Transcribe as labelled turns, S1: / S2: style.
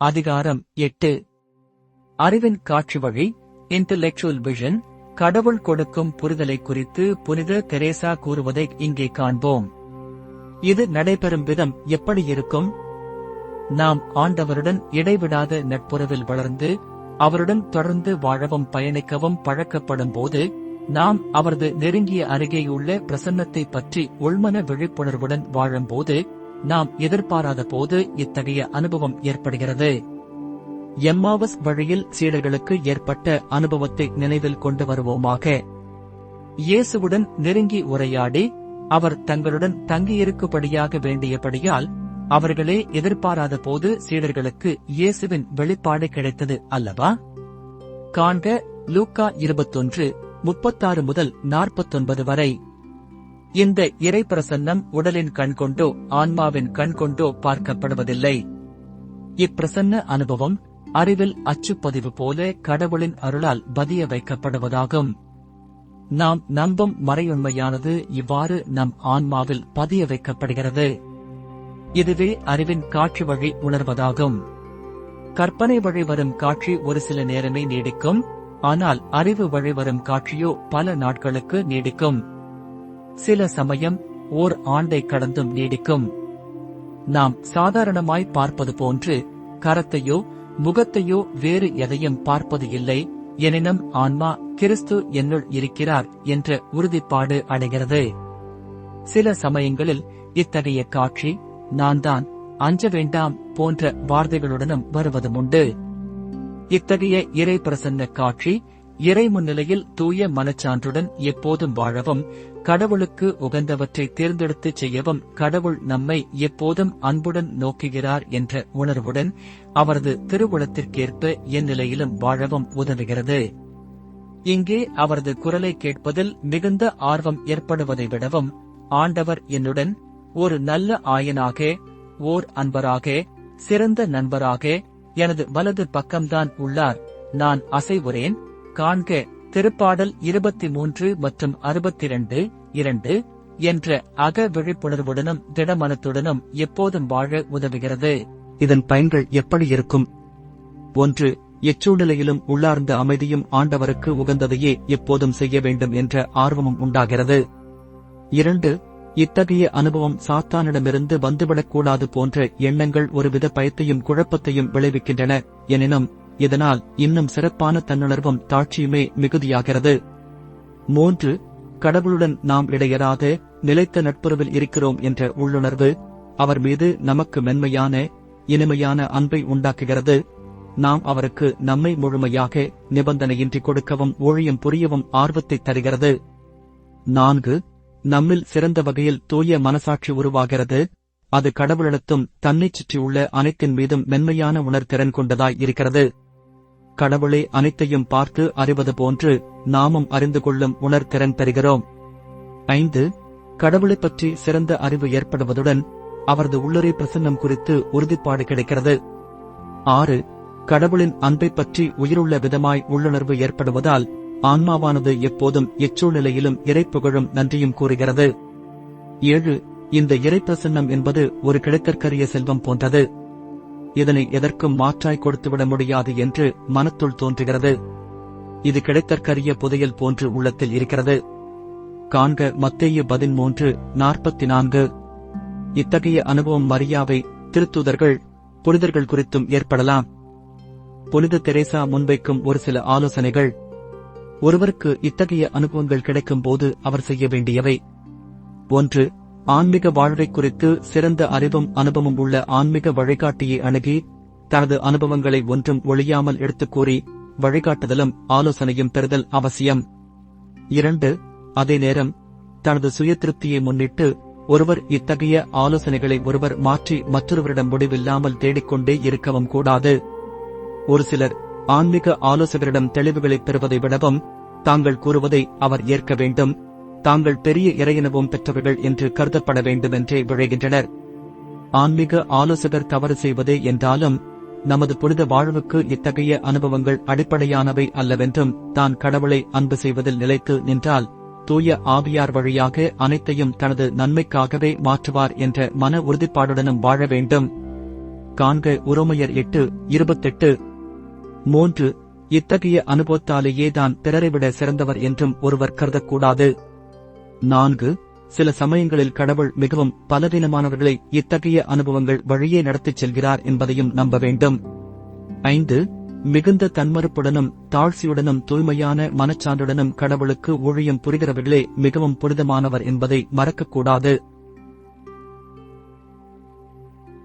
S1: அதிகாரம் எட்டு. அறிவின் காட்சி வழி இன்டலெக்சுவல் விஷன் கடவுள் கொடுக்கும் புரிதலை குறித்து புனித தெரேசா கூறுவதை இங்கே காண்போம். இது நடைபெறும் விதம் எப்படி இருக்கும்? நாம் ஆண்டவருடன் இடைவிடாத நட்புறவில் வளர்ந்து அவருடன் தொடர்ந்து வாழவும் பயணிக்கவும் பழக்கப்படும் போது நாம் அவரது நெருங்கிய அருகேயுள்ள பிரசன்னத்தை பற்றி உள்மன விழிப்புணர்வுடன் வாழும்போது நாம் எதிர்பாராத போது இத்தகைய அனுபவம் ஏற்படுகிறது. எம்மாவஸ் வழியில் சீடர்களுக்கு ஏற்பட்ட அனுபவத்தை நினைவில் கொண்டு வருவோமாக. இயேசுவுடன் நெருங்கி உரையாடி அவர் தங்களுடன் தங்கியிருக்கும்படியாக வேண்டியபடியால் அவர்களே எதிர்பாராத போது சீடர்களுக்கு இயேசுவின் வெளிப்பாடு கிடைத்தது அல்லவா? காண்க லூக்கா இருபத்தொன்று முப்பத்தாறு முதல் நாற்பத்தொன்பது வரை. இந்த இறைப்பிரசன்னம் உடலின் கண் கொண்டோ ஆன்மாவின் கண் கொண்டோ பார்க்கப்படுவதில்லை. இப்பிரசன்ன அனுபவம் அறிவில் அச்சுப்பதிவு போல கடவுளின் அருளால் பதிய வைக்கப்படுவதாகும். நாம் நம்பும் மறையுண்மையானது இவ்வாறு நம் ஆன்மாவில் பதிய வைக்கப்படுகிறது. இதுவே அறிவின் காட்சி வழி உணர்வதாகும். கற்பனை வழி வரும் காட்சி ஒரு சில நேரமே நீடிக்கும் ஆனால் அறிவு வழி வரும் காட்சியோ பல நாட்களுக்கு நீடிக்கும். சில சமயம் ஓர் ஆண்டை கடந்தும் நீடிக்கும். நாம் சாதாரணமாய் பார்ப்பது போன்று கரத்தையோ முகத்தையோ வேறு எதையும் பார்ப்பது இல்லை. எனினும் ஆன்மா கிறிஸ்து என்னுள் இருக்கிறார் என்ற உறுதிப்பாடு அடைகிறது. சில சமயங்களில் இத்தகைய காட்சி நான் தான் அஞ்ச வேண்டாம் போன்ற வார்த்தைகளுடனும் வருவதும் உண்டு. இத்தகைய இறை பிரசன்ன காட்சி இறை முன்னிலையில் தூய மனச்சான்றுடன் எப்போதும் வாழவும் கடவுளுக்கு உகந்தவற்றை தேர்ந்தெடுத்து செய்யவும் கடவுள் நம்மை எப்போதும் அன்புடன் நோக்குகிறார் என்ற உணர்வுடன் அவரது திருவுளத்திற்கேற்ப எந்நிலையிலும் வாழவும் உதவுகிறது. இங்கே அவரது குரலை கேட்பதில் மிகுந்த ஆர்வம் ஏற்படுவதை விடவும் ஆண்டவர் என்னுடன் ஒரு நல்ல ஆயனாக ஓர் அன்பராக சிறந்த நண்பராக எனது வலது பக்கம்தான் உள்ளார். நான் அசைவுறேன். காண்க திருப்பாடல் இருபத்தி மூன்று மற்றும் அறுபத்தி இரண்டு இரண்டு என்ற அக விழிப்புணர்வுடனும் திடமனத்துடனும் எப்போதும் வாழ உதவுகிறது. இதன் பயன்கள் எப்படி இருக்கும்? ஒன்று எச்சூழ்நிலையிலும் உள்ளார்ந்த அமைதியும் ஆண்டவருக்கு உகந்ததையே எப்போதும் செய்ய வேண்டும் என்ற ஆர்வமும் உண்டாகிறது. இரண்டு இத்தகைய அனுபவம் சாத்தானிடமிருந்து வந்துவிடக்கூடாது போன்ற எண்ணங்கள் ஒருவித பயத்தையும் குழப்பத்தையும் விளைவிக்கின்றன. எனினும் இதனால் இன்னும் சிறப்பான தன்னுணர்வும் தாட்சியுமே மிகுதியாகிறது. மூன்று கடவுளுடன் நாம் இடையராத நிலைத்த நட்புறவில் இருக்கிறோம் என்ற உள்ளுணர்வு அவர் மீது நமக்கு மென்மையான இனிமையான அன்பை உண்டாக்குகிறது. நாம் அவருக்கு நம்மை முழுமையாக நிபந்தனையின்றி கொடுக்கவும் ஊழியம் புரியவும் ஆர்வத்தை தருகிறது. நான்கு நம்மில் சிறந்த வகையில் தூய மனசாட்சி உருவாகிறது. அது கடவுளிடத்தும் தன்னைச் சுற்றியுள்ள அனைத்தின் மீதும் மென்மையான உணர்திறன் கொண்டதாய் இருக்கிறது. கடவுளே அனைத்தையும் பார்த்து அறிவது போன்று நாமும் அறிந்து கொள்ளும் உணர்திறன் பெறுகிறோம். ஐந்து கடவுளைப் பற்றி சிறந்த அறிவு ஏற்படுவதுடன் அவரது உள்ளுரை பிரசன்னம் குறித்து உறுதிப்பாடு கிடைக்கிறது. ஆறு கடவுளின் அன்பைப் பற்றி உயிருள்ள விதமாய் உள்ளுணர்வு ஏற்படுவதால் ஆன்மாவானது எப்போதும் எச்சூழ்நிலையிலும் இறைப்புகழும் நன்றியும் கூறுகிறது. ஏழு இந்த இறைப்பிரசன்னம் என்பது ஒரு கிழக்கற்கரிய செல்வம் போன்றது. இதனை எதற்கும் மாற்றாய் கொடுத்துவிட முடியாது என்று மனத்துள் தோன்றுகிறது. இது கிடைத்தற்கரிய புதையல் போன்று உள்ளத்தில் இருக்கிறது. காண்க மத்தேய பதிமூன்று நாற்பத்தி நான்கு இத்தகைய அனுபவம் மரியாவை திருத்துதர்கள் புனிதர்கள் குறித்தும் ஏற்படலாம். புனித தெரேசா முன்வைக்கும் ஒரு சில ஆலோசனைகள். ஒருவருக்கு இத்தகைய அனுபவங்கள் கிடைக்கும் போது அவர் செய்ய வேண்டியவை. ஒன்று ஆன்மீக வாழ்வை குறித்து சிறந்த அறிவும் அனுபவம் உள்ள ஆன்மீக வழிகாட்டியை அணுகி தனது அனுபவங்களை ஒன்றும் ஒழியாமல் எடுத்துக் கூறி வழிகாட்டுதலும் ஆலோசனையும் பெறுதல் அவசியம். இரண்டு அதே நேரம் தனது சுய திருப்தியை முன்னிட்டு ஒருவர் இத்தகைய ஆலோசனைகளை ஒருவர் மாற்றி மற்றொருவரிடம் முடிவில்லாமல் தேடிக்கொண்டே இருக்கவும் கூடாது. ஒரு சிலர் ஆன்மீக ஆலோசகரிடம் தெளிவுகளை பெறுவதை விடவும் தாங்கள் கூறுவதை அவர் ஏற்க வேண்டும். தாங்கள் பெரிய இறையனவும் பெற்றவர்கள் என்று கருதப்பட வேண்டும் என்றே விழைகின்றனர். ஆன்மீக ஆலோசகர் தவறு செய்வதே என்றாலும் நமது புனித வாழ்வுக்கு இத்தகைய அனுபவங்கள் அடிப்படையானவை அல்லவென்றும் தான் கடவுளை அன்பு செய்வதில் நிலைத்து நின்றால் தூய ஆவியார் வழியாக அனைத்தையும் தனது நன்மைக்காகவே மாற்றுவார் என்ற மன உறுதிப்பாடுடனும் வாழ வேண்டும். காண்க உரோமையர் எட்டு இருபத்தெட்டு. மூன்று இத்தகைய அனுபவத்தாலேயே தான் பிறரை விட சிறந்தவர் என்றும் ஒருவர் கருதக்கூடாது. நான்கு சில சமயங்களில் கடவுள் மிகவும் பலவீனமானவர்களை இத்தகைய அனுபவங்கள் வழியே நடத்திச் செல்கிறார் என்பதையும் நம்ப வேண்டும். ஐந்து மிகுந்த தன்மறுப்புடனும் தாழ்ச்சியுடனும் தூய்மையான மனச்சான்றுடனும் கடவுளுக்கு ஊழியம் புரிகிறவர்களே மிகவும் புனிதமானவர் என்பதை மறக்கக்கூடாது.